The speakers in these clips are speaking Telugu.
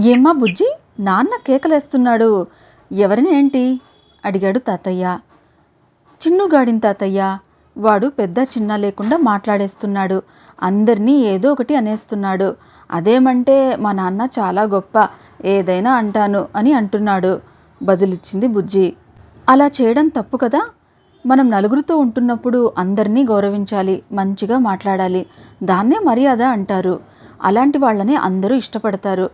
ఏమ్మా బుజ్జి? నాన్న కేకలేస్తున్నాడు. ఎవరిని ఏంటి? అడిగాడు తాతయ్య. చిన్నుగాడిన తాతయ్య. వాడు పెద్ద చిన్న లేకుండా మాట్లాడేస్తున్నాడు. అందరినీ ఏదో ఒకటి అనేస్తున్నాడు. అదేమంటే మా నాన్న చాలా గొప్ప ఏదైనా అంటాను అని అంటున్నాడు. బదులిచ్చింది బుజ్జి. అలా చేయడం తప్పు కదా? మనం నలుగురితో ఉంటున్నప్పుడు అందరినీ గౌరవించాలి మంచిగా మాట్లాడాలి. దాన్నే మర్యాద అంటారు. అలాంటి వాళ్ళని అందరూ ఇష్టపడతారు.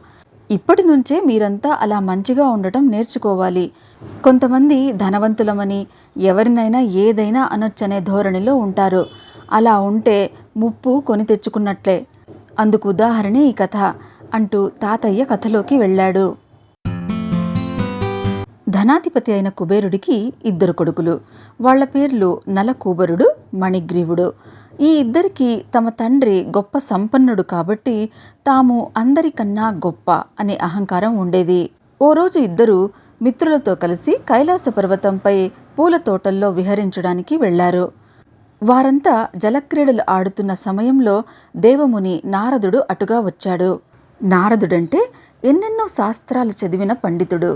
ఇప్పటి నుంచే మీరంతా అలా మంచిగా ఉండటం నేర్చుకోవాలి. కొంతమంది ధనవంతులమని ఎవరినైనా ఏదైనా అనొచ్చనే ధోరణిలో ఉంటారు. అలా ఉంటే ముప్పు కొని తెచ్చుకున్నట్లే. అందుకు ఉదాహరణే ఈ కథ అంటూ తాతయ్య కథలోకి వెళ్ళాడు. ధనాధిపతి అయిన కుబేరుడికి ఇద్దరు కొడుకులు. వాళ్ళ పేర్లు నలకూబరుడు మణిగ్రీవుడు. ఈ ఇద్దరికి తమ తండ్రి గొప్ప సంపన్నుడు కాబట్టి తాము అందరికన్నా గొప్ప అనే అహంకారం ఉండేది. ఓ రోజు ఇద్దరు మిత్రులతో కలిసి కైలాస పర్వతంపై పూల తోటల్లో విహరించడానికి వెళ్ళారు వారంతా జలక్రీడలు ఆడుతున్న సమయంలో దేవముని నారదుడు అటుగా వచ్చాడు. నారదుడంటే ఎన్నెన్నో శాస్త్రాలు చదివిన పండితుడు.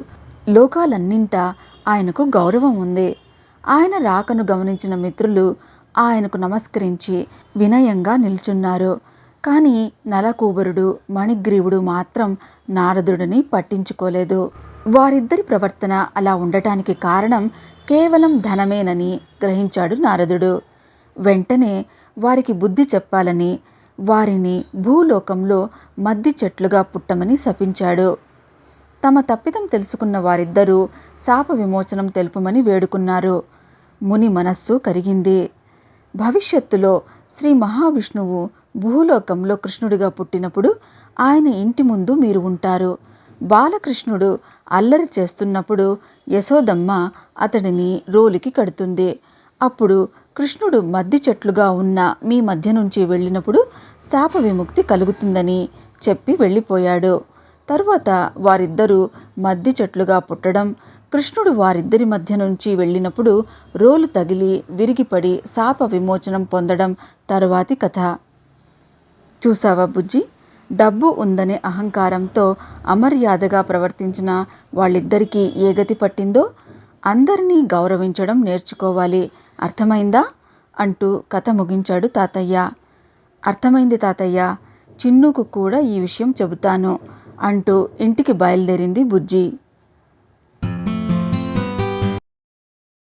లోకాలన్నింటా ఆయనకు గౌరవం ఉంది. ఆయన రాకను గమనించిన మిత్రులు ఆయనకు నమస్కరించి వినయంగా నిల్చున్నారు. కానీ నలకూబరుడు మణిగ్రీవుడు మాత్రం నారదుడిని పట్టించుకోలేదు. వారిద్దరి ప్రవర్తన అలా ఉండటానికి కారణం కేవలం ధనమేనని గ్రహించాడు నారదుడు. వెంటనే వారికి బుద్ధి చెప్పాలని వారిని భూలోకంలో మద్ది చెట్లుగా పుట్టమని శపించాడు. తమ తప్పిదం తెలుసుకున్న వారిద్దరూ శాప విమోచనం తెలుపమని వేడుకున్నారు. ముని మనస్సు కరిగింది. భవిష్యత్తులో శ్రీ మహావిష్ణువు భూలోకంలో కృష్ణుడిగా పుట్టినప్పుడు ఆయన ఇంటి ముందు మీరు ఉంటారు. బాలకృష్ణుడు అల్లరి చేస్తున్నప్పుడు యశోదమ్మ అతడిని రోలికి కడుతుంది. అప్పుడు కృష్ణుడు మద్ది చెట్లుగా ఉన్న మీ మధ్య నుంచి వెళ్ళినప్పుడు శాప విముక్తి కలుగుతుందని చెప్పి వెళ్ళిపోయాడు. తర్వాత వారిద్దరూ మద్ది చెట్లుగా పుట్టడం కృష్ణుడు వారిద్దరి మధ్య నుంచి వెళ్ళినప్పుడు రోలు తగిలి విరిగిపడి శాప విమోచనం పొందడం తరువాతి కథ. చూసావా బుజ్జి? డబ్బు ఉందనే అహంకారంతో అమర్యాదగా ప్రవర్తించిన వాళ్ళిద్దరికీ ఏ గతి పట్టిందో అందరినీ గౌరవించడం నేర్చుకోవాలి. అర్థమైందా? అంటూ కథ ముగించాడు తాతయ్య. అర్థమైంది తాతయ్య. చిన్నుకు కూడా ఈ విషయం చెబుతాను. అంటూ ఇంటికి బయలుదేరింది బుజ్జి.